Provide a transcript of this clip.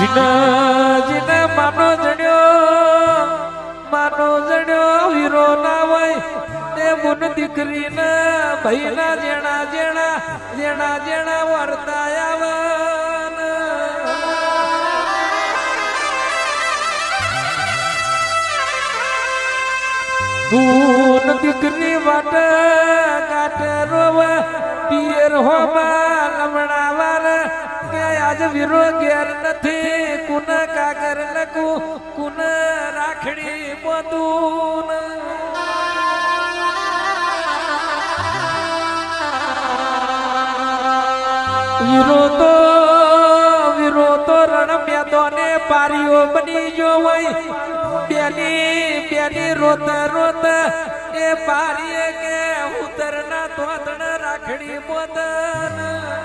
જીન જીન માનો જણ્યો માનો જણ્યો, હીરો ના હોય, તે મુન દીકરી ને ભાઈ ના જેણા જેણા જેણા જેણા વર્તાયાવન બૂન દીકરી વાટ કાટે રોવા, પિયર લમણાવાર આજ વીરો ઘેર નથી. કુન કાગર લકુ કુન રાખડી બધું વિરોતો વિરોતો રણ મેદોને પારીઓ બની જો હોય. બેની બેની રોત રોત, એ પારીએ કે ઉતરના તોતણ રાખડી બોતન